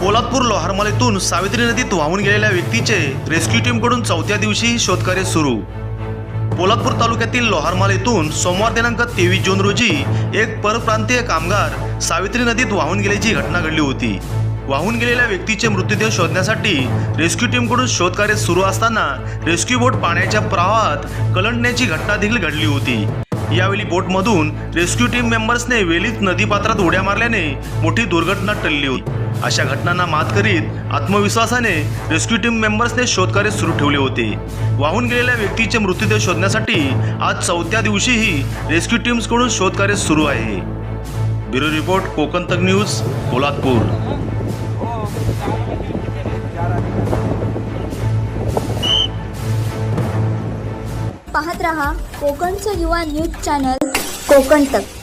पोलादपूर लोहारमालेतून सावित्री नदीत वाहून गेलेल्या व्यक्तीचे रेस्क्यू टीमकडून चौथ्या दिवशी शोधकार्य सुरू. पोलादपूर तालुक्यातील लोहारमालेतून सोमवार दिनांक तेवीस जून रोजी एक परप्रांतीय कामगार सावित्री नदीत वाहून गेल्याची घटना घडली होती. वाहून गेलेल्या व्यक्तीचे मृतदेह शोधण्यासाठी रेस्क्यू टीमकडून शोधकार्य सुरू असताना रेस्क्यू बोट पाण्याच्या प्रवाहात कलंडण्याची घटना देखील घडली होती. यावेळी बोटमधून रेस्क्यू टीम मेंबर्सने वेलीत नदीपात्रात उड्या मारल्याने मोठी दुर्घटना टळली होती. अशा घटनांना मात करीत आत्मविश्वासाने रेस्क्यू टीम मेंबर्सने शोधकार्य सुरू ठेवले होते. वाहून गेलेल्या व्यक्तीचे मृतदेह शोधण्यासाठी आज चौथ्या दिवशीही रेस्क्यू टीम्सकडून शोधकार्य सुरू आहे. ब्युरो रिपोर्ट कोकण तक न्यूज कोल्हापूर पाहत रहा कोकणचं युवा न्यूज चॅनल कोकण तक